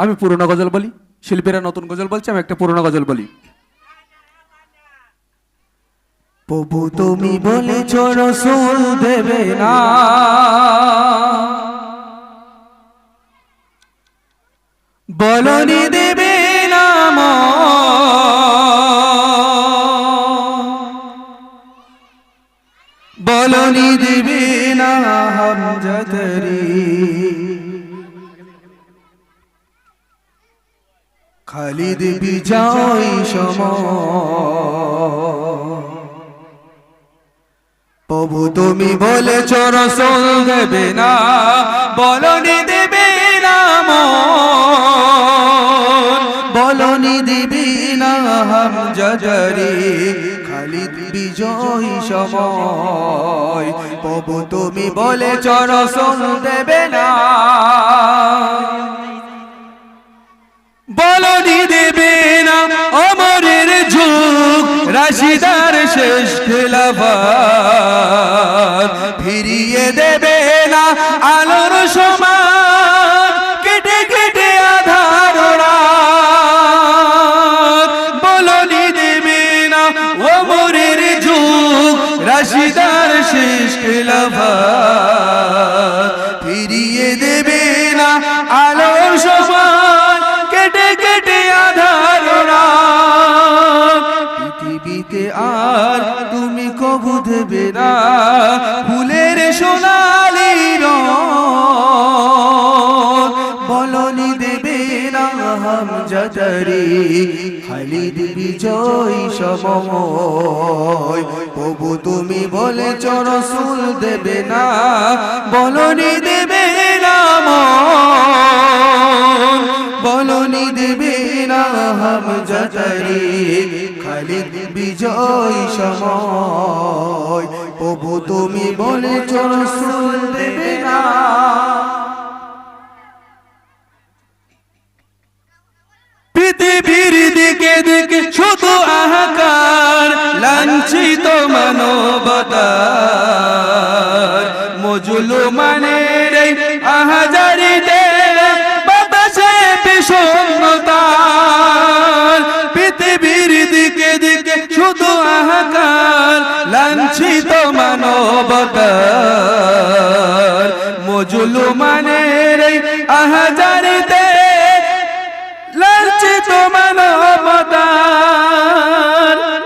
আমি পুরোনো গজল বলি, শিল্পীরা নতুন গজল বলছে, আমি একটা পুরোনো গজল বলি। প্রভু তুমি বলেছ রসুল দেবে না। বলনি দেবে না বলনি দেবে না হামজাদারি খালিদ বিজয় সম প্রভু তুমি বলেছ রসুল দেবে না বলনি দেবে না। বলনি দিবি না হামজাদারি খালিদ বিজয় সময়। প্রভু তুমি বলেছ রসুল দেবে না। বলনি দেবে না। অমরের হামজাদারি খালিদ বিজয় সময় প্রভু তুমি বলেছ, রসুল দেবে না, বলনি দেবে মন। বলনি দেবে না হামজাদারি খালিদ বিজয় সময় প্রভু তুমি বলে রসুল দেবে না। মজুলু মানের এই আহাজারিতে বাতাসে পৃথিবীর দিকে দিকে শুধু আহাকার, লাঞ্ছিত মানবতার মজুলু মানের এই আহাজারিতে লাঞ্ছিত মানবতার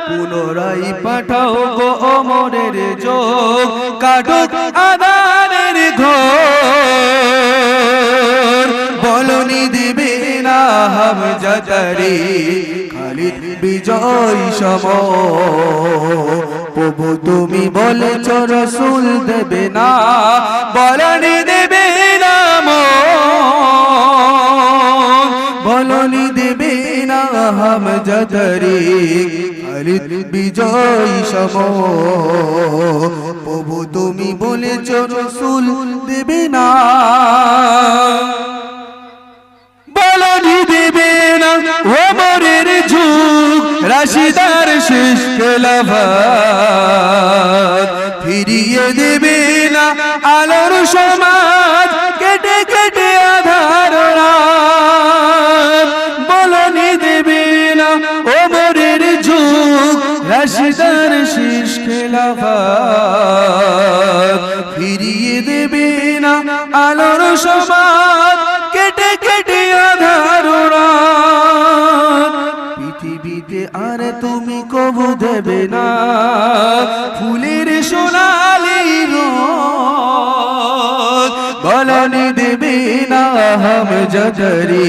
পুনরায় পাঠাও গো অমরের যোগ কাটুক হাম যাতারি খালিদ বিজয় সম। প্রভু তুমি বলেছ, রসুল দেবে না, বলনি দেবে না। বলনি দেবে না হাম যাতারি খালিদ বিজয় সম। প্রভু তুমি বলেছ, রসুল দেবে না। রাশিদার শেষ ফিরিয়ে দেবে না আলোর সমাজ, কেটে কেটে আধার। বলনি দেবে না ওমরের যুগ রাশিদার শেষ ফিরিয়ে দেবে না আলোর সমাজ পৃথিবীতে আর তুমি কবু দেবে না। ফুলের সোনালি বলনি দেবে না হাম জাদারি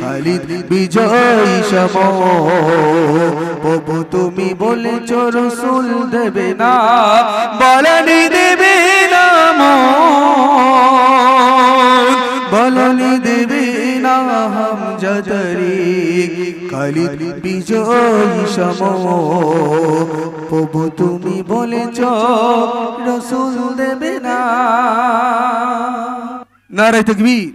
খালিদ বিজয় সম। প্রভু তুমি বলেছ রসুল দেবে না। বলনি দেবে না। বলনি দেবে না হাম জাদারি খালিদ বিজয় সম প্রভু তুমি বলেছ, রসুল দেবে না। নারায় তকবীর।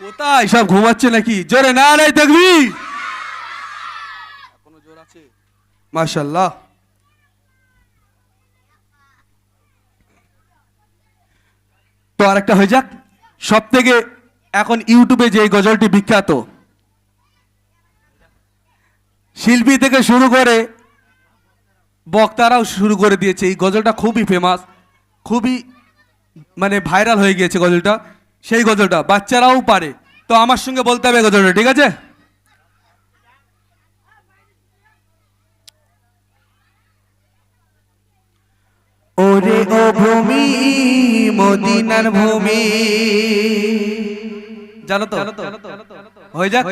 কোথায় সব ঘুমাচ্ছে নাকি? জোরে নারায় তকবীর। এখনও জোর আছে? মাশাল্লাহ তো আরেকটা হয়ে যাক। সব থেকে এখন ইউটিউবে যে গজলটি বিখ্যাত, শিল্পী থেকে শুরু করে বক্তারাও শুরু করে দিয়েছে। এই গজলটা খুবই ফেমাস খুবই মানে ভাইরাল হয়ে গিয়েছে গজলটা। সেই গজলটা বাচ্চারাও পারে। তো আমার সঙ্গে বলতে হবে গজলটা, ঠিক আছে? ওরে ও ভূমি, মদিনার ভূমি জানো তো? হয়ে যাক?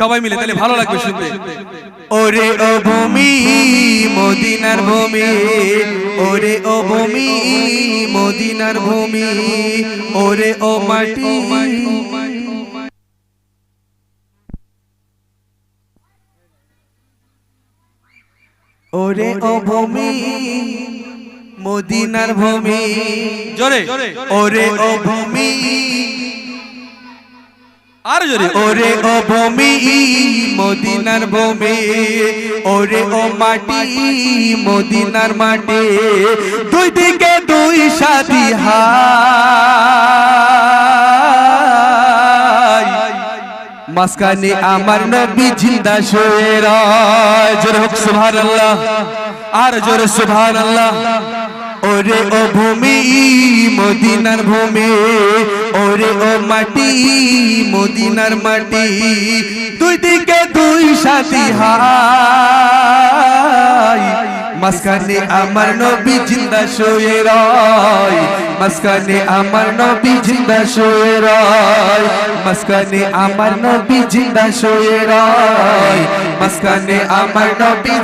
সবাই মিলে তাহলে ভালো লাগবে শুনতে। ওরে ও ভূমি মদিনার ভূমি ওরে ও ভূমি মদিনার ভূমি ওরে ও মাটি। ওরে ও ভূমি মদিনার ভূমি জোরে। ওরে ও ভূমি আর জোরে ওরে ও ভূমি মদিনার ভূমি ওরে ও মাটি মদিনার মাটি দুই দিকে দুই সাথী হাই মাসকানে আমার নবী জিন্দা শুয়ে রয় জোরে হোক সুবহানাল্লাহ আর জোরে সুবহানাল্লাহ ওরে ও ভূমি মদিনার ভূমি ওরে ও মাটি, মদিনার মাটি, দুই দিকে দুই সাথী হাই। মাসকানে আমার নবী জিন্দা শুয়ে রয়। মাসকানে আমার নবী জিন্দা শুয়ে রয়। মাসকানে আমার নবী জিন্দা শুয়ে রয়। মাসকানে আমার নবী